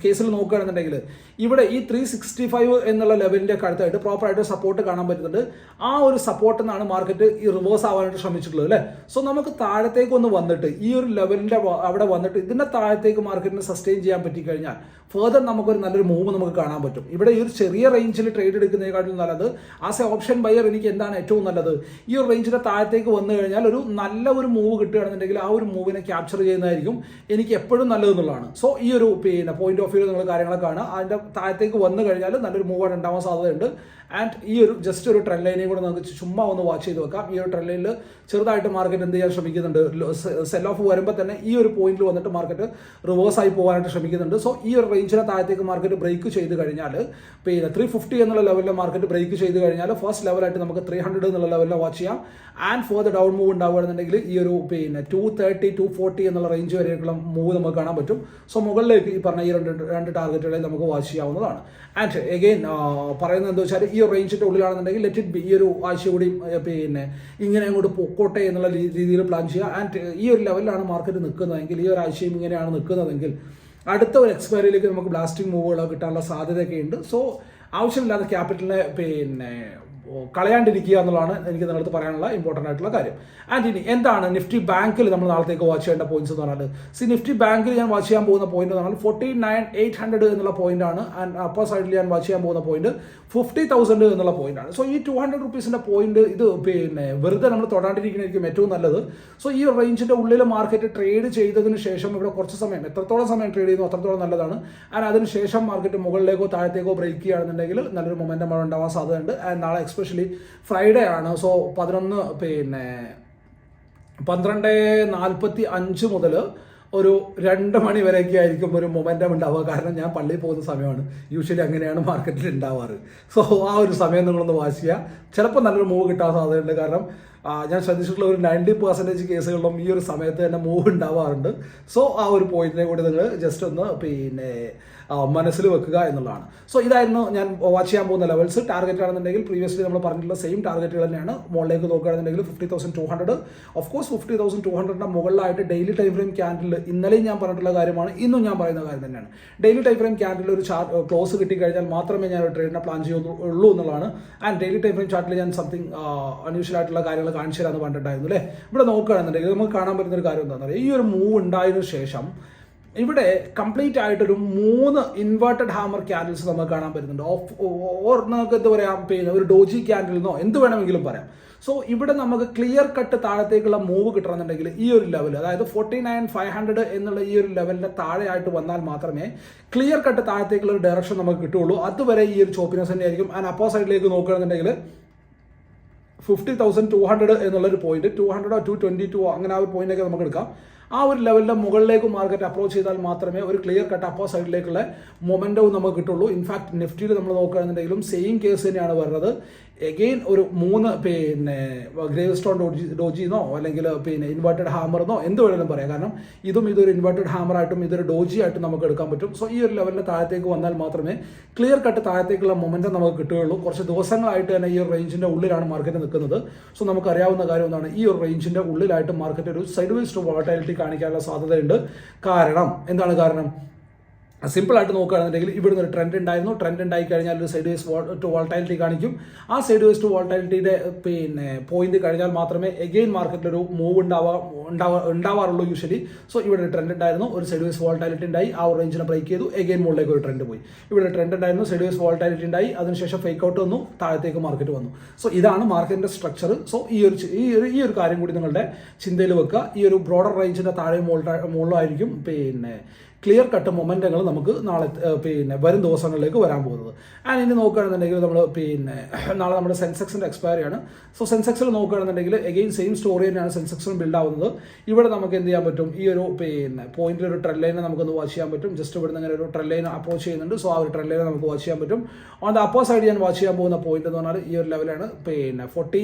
കേസിൽ നോക്കുകയാണെന്നുണ്ടെങ്കിൽ ഇവിടെ ഈ ത്രീ സിക്സ്റ്റി ഫൈവ് എന്നുള്ള ലെവലിന്റെ അടുത്തായിട്ട് പ്രോപ്പറായിട്ട് സപ്പോർട്ട് കാണാൻ പറ്റുന്നുണ്ട്. ആ ഒരു സപ്പോർട്ട് എന്നാണ് മാർക്കറ്റ് ഈ റിവേഴ്സ് ആവാനായിട്ട് ശ്രമിച്ചിട്ടുള്ളത് അല്ലേ? സോ നമുക്ക് താഴത്തേക്ക് ഒന്ന് വന്നിട്ട് ഈ ഒരു ലെവലിന്റെ അവിടെ വന്നിട്ട് ഇതിന്റെ താഴത്തേക്ക് മാർക്കറ്റിന് സസ്റ്റെയിൻ ചെയ്യാൻ പറ്റി കഴിഞ്ഞാൽ ഫെർദർ നമുക്കൊരു നല്ലൊരു മൂവ് നമുക്ക് കാണാൻ പറ്റും. ഇവിടെ ഈ ഒരു ചെറിയ റേഞ്ചിൽ ട്രേഡ് എടുക്കുന്നതിനേക്കാളും നല്ലത് ആസ് എ ഓപ്ഷൻ ബയർ എനിക്ക് എന്താണ് ഏറ്റവും നല്ലത്? ഈ ഒരു റേഞ്ചിന്റെ താഴത്തേക്ക് വന്നു കഴിഞ്ഞാൽ ഒരു നല്ല ഒരു മൂവ് കിട്ടുകയാണെന്നുണ്ടെങ്കിൽ ആ ഒരു മൂവിനെ ക്യാപ്ചർ ചെയ്യുന്നതായിരിക്കും എനിക്ക് എപ്പോഴും നല്ലതെന്നുള്ളതാണ് സോ ഈ ഒരു പിന്നെ പോയിന്റ് ഓഫ് വ്യൂ നിങ്ങൾ കാര്യങ്ങളൊക്കെ കാണുക അതിന്റെ താഴത്തേക്ക് വന്നു കഴിഞ്ഞാൽ നല്ലൊരു മൂവാണ് ഉണ്ടാവാൻ സാധ്യതയുണ്ട്. ആൻഡ് ഈ ഒരു ജസ്റ്റ് ഒരു ട്രെൻഡ് ലൈനെയും കൂടെ നമുക്ക് ചുമ്മാ ഒന്ന് വാച്ച് ചെയ്ത് വെക്കാം. ഈ ഒരു ട്രെൻഡ് ലൈനിൽ ചെറുതായിട്ട് മാർക്കറ്റ് എന്ത് ചെയ്യാൻ ശ്രമിക്കുന്നുണ്ട്? സെൽ ഓഫ് വരുമ്പോൾ തന്നെ ഈ ഒരു പോയിന്റിൽ വന്നിട്ട് മാർക്കറ്റ് റിവേഴ്സ് ആയി പോകാനായിട്ട് ശ്രമിക്കുന്നുണ്ട്. സോ ഈ ഒരു റേഞ്ചിനെ താഴത്തേക്ക് മാർക്കറ്റ് ബ്രേക്ക് ചെയ്ത് കഴിഞ്ഞാൽ പിന്നെ ത്രീ ഫിഫ്റ്റി എന്നുള്ള ലെവലിൽ മാർക്കറ്റ് ബ്രേക്ക് ചെയ്ത് കഴിഞ്ഞാൽ ഫസ്റ്റ് ലെവലായിട്ട് നമുക്ക് ത്രീ ഹൺഡ്രഡ് എന്നുള്ള ലെവലിൽ വാച്ച് ചെയ്യാം. And for the down move ഉണ്ടാവുകയാണെന്നുണ്ടെങ്കിൽ ഈ ഒരു പിന്നെ ടു തേർട്ടി ടു ഫോർട്ടി എന്നുള്ള റേഞ്ച് വരെയുള്ള മൂവ് നമുക്ക് കാണാൻ പറ്റും. സോ മുകളിലേക്ക് ഈ പറഞ്ഞ ഈ രണ്ട് രണ്ട് ടാർഗറ്റുകളെ നമുക്ക് വാച്ച് ചെയ്യാവുന്നതാണ്. ആൻഡ് എഗെയിൻ പറയുന്നത് എന്താ വെച്ചാൽ ഈ റേഞ്ചിന്റെ ഉള്ളിലാണെന്നുണ്ടെങ്കിൽ ലെറ്റ് ഇറ്റ് ബി ഈ ഒരു ആഴ്ച കൂടി പിന്നെ ഇങ്ങനെ അങ്ങോട്ട് പൊക്കോട്ടെ എന്നുള്ള രീതിയിൽ പ്ലാൻ ചെയ്യുക. ആൻഡ് ഈ ഒരു ലെവലിലാണ് മാർക്കറ്റ് നിൽക്കുന്നതെങ്കിൽ ഈ ഒരു ആഴ്ചയും ഇങ്ങനെയാണ് നിൽക്കുന്നതെങ്കിൽ അടുത്ത ഒരു എക്സ്പയറിയിലേക്ക് നമുക്ക് ബ്ലാസ്റ്റിംഗ് മൂവുകളോ കിട്ടാനുള്ള സാധ്യതയൊക്കെ ഉണ്ട്. സോ ആവശ്യമില്ലാത്ത ക്യാപിറ്റലിനെ പിന്നെ കളയാണ്ടിരിക്കുക എന്നുള്ളതാണ് എനിക്ക് നിങ്ങളടുത്ത് പറയാനുള്ള ഇമ്പോർട്ടന്റ് ആയിട്ടുള്ള കാര്യം. ആൻഡ് ഇനി എന്താണ് നിഫ്റ്റി ബാങ്കിൽ നമ്മൾ നാളത്തേക്ക് വാച്ച് ചെയ്യേണ്ട പോയിന്റ്സ് എന്ന് പറഞ്ഞാൽ സി നിഫ്റ്റി ബാങ്കിൽ ഞാൻ വാച്ച് ചെയ്യാൻ പോകുന്ന പോയിന്റ് എന്ന് പറഞ്ഞാൽ ഫോർട്ടി നയൻ എയ്റ്റ് ഹൺഡ്രഡ് എന്നുള്ള പോയിന്റ് ആണ്. ആൻഡ് അപ്പർ സൈഡിൽ ഞാൻ വാച്ച് ചെയ്യാൻ പോകുന്ന പോയിന്റ് ഫിഫ്റ്റി തൗസൻഡ് എന്നുള്ള പോയിന്റ് ആണ്. സോ ഈ ടു ഹൺഡ്രഡ് റുപ്പീസിന്റെ പോയിന്റ് ഇത് പിന്നെ വെറുതെ നമ്മൾ തൊടാണ്ടിരിക്കുന്നതായിരിക്കും ഏറ്റവും നല്ലത്. സോ ഈ റേഞ്ചിന്റെ ഉള്ളിൽ മാർക്കറ്റ് ട്രേഡ് ചെയ്തതിന് ശേഷം ഇവിടെ കുറച്ച് സമയം എത്രത്തോളം സമയം ട്രേഡ് ചെയ്യുന്നു അത്രത്തോളം നല്ലതാണ്. ആൻഡ് അതിന് ശേഷം മാർക്കറ്റ് മുകളിലേക്കോ താഴത്തേക്കോ ബ്രേക്ക് ചെയ്യുകയാണെന്നുണ്ടെങ്കിൽ നല്ലൊരു അവിടെ ഉണ്ടാവാൻ സാധ്യതയുണ്ട്. ആൻഡ് നാളെ എക്സ്പെഷ്യലി ഫ്രൈഡേ ആണ്. സോ പതിനൊന്ന് പിന്നെ പന്ത്രണ്ട് നാൽപ്പത്തി അഞ്ച് മുതൽ ഒരു രണ്ട് മണി വരെയൊക്കെ ആയിരിക്കും ഒരു മൊമെന്റം ഉണ്ടാവുക. കാരണം ഞാൻ പള്ളിയിൽ പോകുന്ന സമയമാണ്. യൂഷ്വലി അങ്ങനെയാണ് മാർക്കറ്റിൽ ഉണ്ടാവാറ്. സോ ആ ഒരു സമയം നിങ്ങളൊന്ന് വാശിക്കുക ചിലപ്പോൾ നല്ലൊരു മൂവ് കിട്ടാൻ സാധ്യതയുണ്ട്. കാരണം ഞാൻ ശ്രദ്ധിച്ചിട്ടുള്ള ഒരു നയന്റി പെർസെന്റേജ് കേസുകളിലും ഈ ഒരു സമയത്ത് തന്നെ മൂവ് ഉണ്ടാവാറുണ്ട്. സോ ആ ഒരു പോയിന്റിനെ കൂടി നിങ്ങൾ ജസ്റ്റ് ഒന്ന് പിന്നെ മനസ്സിൽ വെക്കുക എന്നുള്ളതാണ്. സോ ഇതായിരുന്നു ഞാൻ വാച്ച് ചെയ്യാൻ പോകുന്ന ലെവൽസ് ടാർഗറ്റ് ആണെന്നുണ്ടെങ്കിൽ പ്രീവിയസ്ലി നമ്മൾ പറഞ്ഞിട്ടുള്ള സെയിം ടാർഗറ്റുകൾ തന്നെയാണ്. മുകളിലേക്ക് നോക്കുകയാണെന്നുണ്ടെങ്കിൽ fifty thousand two hundred of course fifty thousand two ഹൺഡ്രഡിന്റെ മുകളിലായിട്ട് ഡെയിലി ടൈം ഫ്രെയിം ക്യാൻഡിൽ ഇന്നലെയും ഞാൻ പറഞ്ഞിട്ടുള്ള കാര്യമാണ്. ഇന്നും ഞാൻ പറയുന്ന കാര്യം തന്നെയാണ്. ഡെയിലി ടൈം ഫ്രെയിം ക്യാൻഡിൽ ഒരു ചാർട്ട് ക്ലോസ് കിട്ടിക്കഴിഞ്ഞാൽ മാത്രമേ ഞാൻ ഒരു ട്രേഡിനെ പ്ലാൻ ചെയ്യുള്ളൂ എന്നുള്ളതാണ്. ആൻഡ് ഡെയിലി ടൈം ഫ്രെയിം ചാർട്ടിൽ ഞാൻ സംതിങ് അൺയൂഷ്വൽ ആയിട്ടുള്ള കാര്യങ്ങൾ കാണിച്ചു തരാമെന്ന് പറഞ്ഞിട്ടുണ്ടായിരുന്നു അല്ലേ? ഇവിടെ നോക്കുകയാണെന്നുണ്ടെങ്കിൽ നമുക്ക് കാണാൻ പറ്റുന്ന ഒരു കാര്യം എന്താണെന്ന് പറയുക ഈ ഒരു മൂവ് ഉണ്ടായതിനു ശേഷം ഇവിടെ കംപ്ലീറ്റ് ആയിട്ടൊരു മൂന്ന് ഇൻവേർട്ടഡ് ഹാമർ ക്യാൻഡിൽസ് നമുക്ക് കാണാൻ പറ്റുന്നുണ്ട്. ഓഫ് ഓർ നമുക്ക് എന്താ പറയാം? പിന്നെ ഒരു ഡോജി ക്യാൻഡിൽ എന്നോ എന്ത് വേണമെങ്കിലും പറയാം. സോ ഇവിടെ നമുക്ക് ക്ലിയർ കട്ട് താഴത്തേക്കുള്ള മൂവ് കിട്ടണമെന്നുണ്ടെങ്കിൽ ഈ ഒരു ലെവൽ അതായത് ഫോർട്ടി നയൻ ഫൈവ് ഹൺഡ്രഡ് എന്നുള്ള ഈ ഒരു ലെവലിന്റെ താഴെയായിട്ട് വന്നാൽ മാത്രമേ ക്ലിയർ കട്ട് താഴത്തേക്കുള്ള ഒരു ഡയറക്ഷൻ നമുക്ക് കിട്ടുള്ളൂ അതുവരെ ഈ ഒരു ചോപ്പിനെസ് തന്നെ ആയിരിക്കും ആൻഡ് അപ്പോ സൈഡിലേക്ക് നോക്കുകയാണെന്നുണ്ടെങ്കിൽ ഫിഫ്റ്റി തൗസൻഡ് ടു ഹൺഡ്രഡ് എന്നുള്ളൊരു പോയിന്റ് ടു ഹൺഡ്രഡോ ടു ട്വന്റി ടു അങ്ങനെ ആ ഒരു പോയിന്റൊക്കെ നമുക്ക് എടുക്കാം ആ ഒരു ലെവലിന്റെ മുകളിലേക്ക് മാർക്കറ്റ് അപ്രോച്ച് ചെയ്താൽ മാത്രമേ ഒരു ക്ലിയർ കട്ട് അപ്പോ സൈഡിലേക്കുള്ള മൊമെന്റവും നമുക്ക് കിട്ടുള്ളൂ. ഇൻഫാക്ട് നിഫ്റ്റിയിൽ നമ്മൾ നോക്കുകയാണെന്നുണ്ടെങ്കിലും സെയിം കേസ് തന്നെയാണ് വരുന്നത്. എഗെയിൻ ഒരു മൂന്ന് പിന്നെ ഗ്രേവ് സ്റ്റോൺ ഡോജി ഡോജിന്നോ അല്ലെങ്കിൽ പിന്നെ ഇൻവേർട്ടഡ് ഹാമറെന്നോ എന്ത് വേണമെങ്കിലും പറയാം. കാരണം ഇതും ഇതൊരു ഇൻവേർട്ടഡ് ഹാമറായിട്ടും ഇതൊരു ഡോജി ആയിട്ടും നമുക്ക് എടുക്കാൻ പറ്റും. സോ ഈ ഒരു ലെവലിൽ താഴത്തേക്ക് വന്നാൽ മാത്രമേ ക്ലിയർ കട്ട് താഴത്തേക്കുള്ള മൊമെന്റം നമുക്ക് കിട്ടുകയുള്ളൂ. കുറച്ച് ദിവസങ്ങളായിട്ട് തന്നെ ഈ ഒരു റേഞ്ചിന്റെ ഉള്ളിലാണ് മാർക്കറ്റ് നിൽക്കുന്നത്. സോ നമുക്ക് അറിയാവുന്ന കാര്യം എന്താണ്? ഈ ഒരു റേഞ്ചിന്റെ ഉള്ളിലായിട്ട് മാർക്കറ്റ് ഒരു സൈഡ് വേസ്റ്റ് വോളറ്റാലിറ്റി കാണിക്കാനുള്ള സാധ്യതയുണ്ട്. കാരണം എന്താണ് കാരണം? സിമ്പിൾ ആയിട്ട് നോക്കുകയാണെന്നുണ്ടെങ്കിൽ ഇവിടുന്ന് ഒരു ട്രെൻഡ് ഉണ്ടായിരുന്നു. ട്രെൻഡ് ഉണ്ടായി കഴിഞ്ഞാൽ ഒരു സൈഡ് വേസ് ടു വോൾട്ടാലിറ്റി കാണിക്കും. ആ സൈഡ് വേസ് ടു വോൾട്ടാലിറ്റിയുടെ പിന്നെ പോയിന്റ് കഴിഞ്ഞാൽ മാത്രമേ എഗെയിൻ മാർക്കറ്റിൽ ഒരു മൂവ് ഉണ്ടാവാ ഉണ്ടാവാ ഉണ്ടാവാറുള്ളൂ യൂഷ്വലി സോ ഇവിടെ ഒരു ട്രെൻഡ് ഉണ്ടായിരുന്നു. ഒരു സൈഡ് വേസ് വോൾട്ടാലിറ്റി ഉണ്ടായി. ആ റേഞ്ചിനെ ബ്രേക്ക് ചെയ്തു. എഗെയിൻ മുകളിലേക്ക് ഒരു ട്രെൻഡ് പോയി. ഇവിടെ ട്രെൻഡ് ഉണ്ടായിരുന്നു. സൈഡ് വേസ് വോൾട്ടാലിറ്റി ഉണ്ടായി. അതിനുശേഷം ഫേക്ക് ഔട്ട് വന്നു. താഴത്തേക്ക് മാർക്കറ്റ് വന്നു. സോ ഇതാണ് മാർക്കറ്റിന്റെ സ്ട്രക്ചർ സോ ഈ ഒരു ഈ ഒരു ഈ ഒരു കാര്യം കൂടി നിങ്ങളുടെ ചിന്തയിൽ വെക്കുക. ഈ ഒരു ബ്രോഡർ റേഞ്ചിന്റെ താഴെ മുകളിലായിരിക്കും. പിന്നെ ക്ലിയർ കട്ട് മൊമെന്റങ്ങൾ നമുക്ക് നാളെ പിന്നെ വരും ദിവസങ്ങളിലേക്ക് വരാൻ പോകുന്നത്. ആൻഡ് ഇനി നോക്കുകയാണെന്നുണ്ടെങ്കിൽ നമ്മൾ പിന്നെ നാളെ നമ്മുടെ സെൻസെക്സിന്റെ എക്സ്പയറി ആണ്. സോ സെൻസെക്സിൽ നോക്കുകയാണെന്നുണ്ടെങ്കിൽ എഗെയിൻ സെയിം സ്റ്റോറി തന്നെയാണ് സെൻസെക്സിനും ബിൽഡ് ആവുന്നത്. ഇവിടെ നമുക്ക് എന്ത് ചെയ്യാൻ പറ്റും? ഈ ഒരു പിന്നെ പോയിന്റിൽ ഒരു ട്രെഡ് ലൈനെ നമുക്കൊന്ന് വാച്ച് ചെയ്യാൻ പറ്റും. ജസ്റ്റ് ഇവിടെ നിന്ന് ഒരു ട്രെഡ് ലൈൻ അപ്രോച്ച് ചെയ്യുന്നുണ്ട്. സോ ആ ഒരു ട്രെഡ് ലൈനെ നമുക്ക് വാച്ച് ചെയ്യാൻ പറ്റും. ഓൺ ദ അപ്പർ സൈഡ് ഞാൻ വാച്ച് ചെയ്യാൻ പോകുന്ന പോയിന്റ് എന്ന് പറഞ്ഞാൽ ഈ ഒരു ലെവലാണ് പിന്നെ forty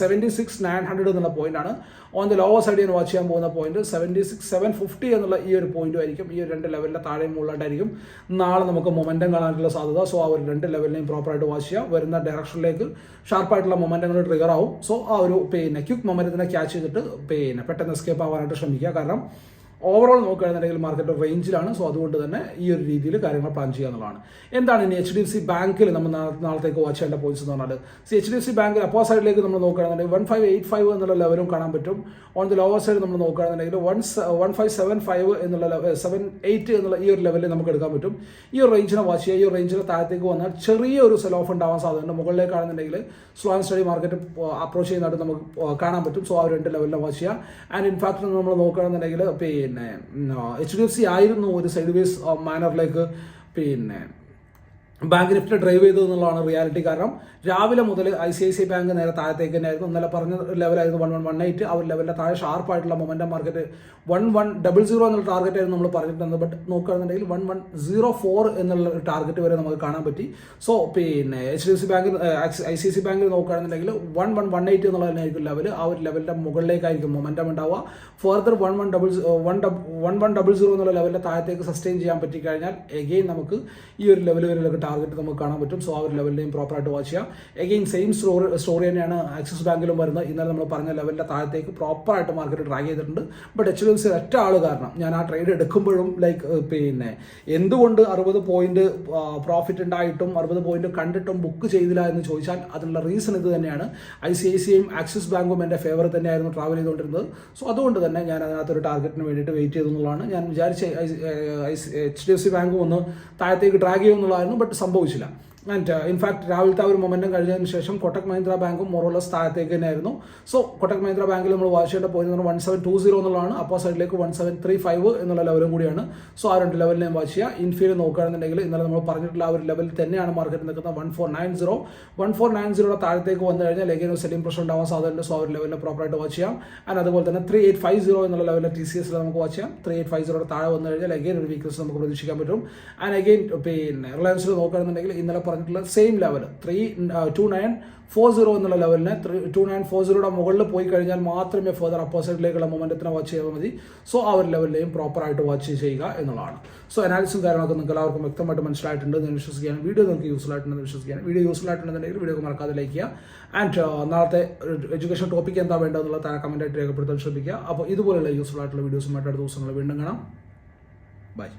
seventy six nine hundred എന്നുള്ള പോയിന്റാണ് ഓൺ ദ ലോവർ സൈഡ് ഞാൻ വാച്ച് ചെയ്യാൻ പോകുന്ന point seventy six seven fifty എന്നുള്ള ഈ ഒരു പോയിന്റും ആയിരിക്കും. ഈ ഒരു രണ്ട് ലെവലിന്റെ താഴെ മുകളിലായിട്ടായിരിക്കും നാളെ നമുക്ക് മൊമെന്റം കാണാനുള്ള സാധ്യത. സോ ആ ഒരു രണ്ട് ലെവലിനെയും പ്രോപ്പറായിട്ട് വാച്ച് ചെയ്യുക. വരുന്ന ഡയറക്ഷനിലേക്ക് ഷാർപ്പായിട്ടുള്ള മൊമെന്റങ്ങൾ ട്രിഗർ ആവും. സോ ആ ഒരു പിന്നെ ക്വിക്ക് മൊമെന്റത്തിനെ ക്യാച്ച് ചെയ്തിട്ട് പിന്നെ പെട്ടെന്ന് എസ്കേപ്പ് ആവാനായിട്ട് ശ്രമിക്കുക. കാരണം ഓവറോൾ നോക്കുകയാണെന്നുണ്ടെങ്കിൽ മാർക്കറ്റ് റേഞ്ചിലാണ് സോ അതുകൊണ്ട് തന്നെ ഈ ഒരു രീതിയിൽ കാര്യങ്ങൾ പ്ലാൻ ചെയ്യുക എന്നുള്ളതാണ്. എന്താണ് ഇനി എച്ച് ഡി എഫ് സി ബാങ്കിൽ നമ്മൾ നാളത്തേക്ക് വാച്ച് ചെയ്യേണ്ട പോയിന്റ്സ് എന്ന് പറഞ്ഞാൽ see H D F C ബാങ്കിൽ അപ്പോ സൈഡിലേക്ക് നമ്മൾ നോക്കുകയാണെന്നുണ്ടെങ്കിൽ വൺ ഫൈവ് എയ്റ്റ് ഫൈവ് എന്നുള്ള ലെവലും കാണാൻ പറ്റും. ഓൺ ദി ലോവർ സൈഡ് നമ്മൾ നോക്കുകയാണെന്നുണ്ടെങ്കിൽ one one five seven five എന്നുള്ള സെവൻ എയ്റ്റ് എന്നുള്ള ഈ ഒരു ലെവലിൽ നമുക്ക് എടുക്കാൻ പറ്റും. ഈ ഒരു റേഞ്ചിനെ വാച്ച് ചെയ്യുക. ഈ ഒരു റേഞ്ചിന് താഴത്തേക്ക് വന്നാൽ ചെറിയ ഒരു സെൽ ഓഫ് ഉണ്ടാവാൻ സാധ്യതയുണ്ട്. മുകളിലേക്കാണെന്നുണ്ടെങ്കിൽ slow and steady market approach ചെയ്യുന്നതായിട്ട് നമുക്ക് കാണാൻ പറ്റും. സോ ആ രണ്ട് ലെവലിനെ വാച്ച് ചെയ്യുക. ആൻഡ് ഇൻഫാക്ട് നമ്മൾ നോക്കുകയാണെന്നുണ്ടെങ്കിൽ പിന്നെ എച്ച് ഡി എഫ് സി ആയിരുന്നു ഒരു side vase man of like പിന്നെ ബാങ്ക് നിഫ്റ്റി ഡ്രൈവ് ചെയ്തു എന്നുള്ളതാണ് റിയാലിറ്റി കാരണം രാവിലെ മുതൽ I C I C bank നേരെ താഴത്തേക്ക് തന്നെയായിരുന്നു. ഇന്നലെ പറഞ്ഞ ലെവലായിരുന്നു വൺ വൺ വൺ എയ്റ്റ്. ആ ഒരു ലെവലിന്റെ താഴെ ഷാർപ്പായിട്ടുള്ള momentum market one one double zero എന്നുള്ള ടാർഗറ്റ് ആയിരുന്നു നമ്മൾ പറഞ്ഞിട്ടുണ്ട് ബട്ട് നോക്കുകയാണെന്നുണ്ടെങ്കിൽ വൺ വൺ സീറോ ഫോർ എന്നുള്ള ടാർഗറ്റ് വരെ നമുക്ക് കാണാൻ പറ്റി. സോ പിന്നെ എച്ച് ഡി എഫ് സി ബാങ്കിൽ ഐ സി സി ബാങ്കിൽ നോക്കുകയാണെന്നുണ്ടെങ്കിൽ വൺ വൺ വൺ എയ്റ്റ് എന്നുള്ള തന്നെയായിരിക്കും ലെവൽ ആ ഒരു ലെവലിന്റെ മുകളിലേക്കായിരിക്കും മൊമെന്റം ഉണ്ടാവുക. Further one one double one one one double zero എന്നുള്ള ലെവലിന്റെ താഴത്തേക്ക് സസ്റ്റെയിൻ ചെയ്യാൻ പറ്റി കഴിഞ്ഞാൽ എഗെയിൻ നമുക്ക് ഈ ഒരു ലെവൽ വരെയുള്ള ടാർഗറ്റ് നമുക്ക് കാണാൻ പറ്റും. സോ ആ ഒരു ലെവലിനെയും പ്രോപ്പറായിട്ട് വാച്ച് ചെയ്യാം. എഗെയിൻ സെയിം സ്റ്റോറി സ്റ്റോറി തന്നെയാണ് ആക്സിസ് ബാങ്കിലും വരുന്നത്. ഇന്നലെ നമ്മൾ പറഞ്ഞ ലെവലിന്റെ താഴത്തേക്ക് പ്രോപ്പറായിട്ട് മാർക്കറ്റ് ട്രാക്ക് ചെയ്തിട്ടുണ്ട്. But H D F C ഒറ്റ ആൾ കാരണം ഞാൻ ആ ട്രേഡ് എടുക്കുമ്പോഴും ലൈക്ക് പിന്നെ എന്തുകൊണ്ട് അറുപത് പോയിന്റ് പ്രോഫിറ്റ് ഉണ്ടായിട്ടും അറുപത് പോയിന്റ് കണ്ടിട്ടും ബുക്ക് ചെയ്തില്ല എന്ന് ചോദിച്ചാൽ അതിനുള്ള റീസൺ ഇത് തന്നെയാണ്. ഐ സി ഐ സിയും ആക്സിസ് ബാങ്കും എന്റെ ഫേവർ തന്നെയായിരുന്നു ട്രാവൽ ചെയ്തുകൊണ്ടിരുന്നത്. സോ അതുകൊണ്ട് തന്നെ ഞാൻ അതിനകത്തൊരു ടാർഗറ്റിന് വേണ്ടിയിട്ട് വെയിറ്റ് ചെയ്തു എന്നുള്ളതാണ്. ഞാൻ വിചാരിച്ച എച്ച് ഡി എഫ് സി ബാങ്കും ഒന്ന് താഴത്തേക്ക് ഡ്രാഗ് ചെയ്യുന്നുള്ളതായിരുന്നു ബട്ട് സംഭവിച്ചില്ല. ആൻഡ് ഇൻഫാക്ട് രാവിലത്തെ ആ ഒരു മൊമെന്റം കഴിഞ്ഞതിന് ശേഷം കൊട്ടക് മഹീന്ദ്ര ബാങ്കും മോറോലസ് താഴത്തേക്ക് തന്നെയായിരുന്നു. സോ കൊട്ടക് മഹീന്ദ്ര ബാങ്കിൽ നമ്മൾ വാച്ച് ചെയ്യേണ്ട point one seven two zero എന്നുള്ളതാണ്. അപ്പോൾ സൈഡിലേക്ക് വൺ സെവൻ ത്രീ ഫൈവ് എന്നുള്ള ലെവലും കൂടിയാണ്. സോ ആ രണ്ട് ലെവലിനെയും വാച്ച് ചെയ്യുക ഇൻഫീരിയർ നോക്കുകയാണെന്നുണ്ടെങ്കിൽ ഇന്നലെ നമ്മൾ പറഞ്ഞിട്ടുള്ള ആ ഒരു ലെവലിൽ തന്നെയാണ് മാർക്കറ്റ് നിൽക്കുന്നത്. One four nine zero one four nine സീറോയുടെ താഴത്തേക്ക് വന്നു കഴിഞ്ഞാൽ ഒരു സെല്ലിംഗ് പ്രഷർ ഉണ്ടാവാൻ സാധ്യതയുണ്ട്. സോ ആ ഒരു ലെവലിനെ പ്രോപ്പറായിട്ട് വാച്ച് ചെയ്യാം. ആൻഡ് അതുപോലെ തന്നെ ത്രീ എയ്റ്റ് ഫൈവ് സീറോ എന്നുള്ള ലെവലിൽ ടി സി എസിൽ നമുക്ക് വാച്ച് ചെയ്യാം. ത്രീ എയ്റ്റ് ഫൈവ് സീറോയുടെ താഴെ വന്നു കഴിഞ്ഞാൽ അഗൈൻ ഒരു വീക്ക്നസ് നമുക്ക് പ്രതീക്ഷിക്കാൻ പറ്റും. ആൻഡ് അഗൈൻ പിന്നെ റിലയൻസിൽ നോക്കുകയാണെന്നുണ്ടെങ്കിൽ ഇന്നലെ പറഞ്ഞിട്ടുള്ള same level three two nine four zero എന്നുള്ള ലെവലിന് ത്രീ ടു നയൻ ഫോർ സീറോയുടെ മുകളിൽ പോയി കഴിഞ്ഞാൽ മാത്രമേ ഫെർദർ അപ്പോസിറ്റിലേക്കുള്ള മൊമെന്റത്തിനെ വാച്ച് ചെയ്താൽ മതി. സോ ആ ഒരു ലെവലിലെയും പ്രോപ്പറായിട്ട് വാച്ച് ചെയ്യുക എന്നുള്ളതാണ്. സോ അനാലിസും കാര്യങ്ങളൊക്കെ നിങ്ങൾക്ക് എല്ലാവർക്കും വ്യക്തമായിട്ട് മനസ്സിലായിട്ടുണ്ട്. എന്ന് വിശ്വസിക്കുകയാണ്. വീഡിയോ നിങ്ങൾക്ക് യൂസ്ഫുൾ ആയിട്ടുണ്ടെന്ന് വിശ്വസിക്കുകയാണ്. വീഡിയോ യൂസ്ഫുൾ ആയിട്ടുണ്ടെന്നുണ്ടെങ്കിൽ വീഡിയോ മറക്കാതെ ലൈക്ക് ചെയ്യുക. ആൻഡ് നാളത്തെ എഡ്യൂക്കേഷൻ ടോപ്പിക് എന്താ വേണ്ടതെന്നുള്ള താഴെ കമന്റായിട്ട് രേഖപ്പെടുത്താൻ ശ്രമിക്കുക. അപ്പോൾ ഇതുപോലെയുള്ള യൂസ്ഫുൾ ആയിട്ടുള്ള വീഡിയോസുമായിട്ട് അടുത്ത ദിവസങ്ങൾ വീണ്ടും കാണാം. ബൈ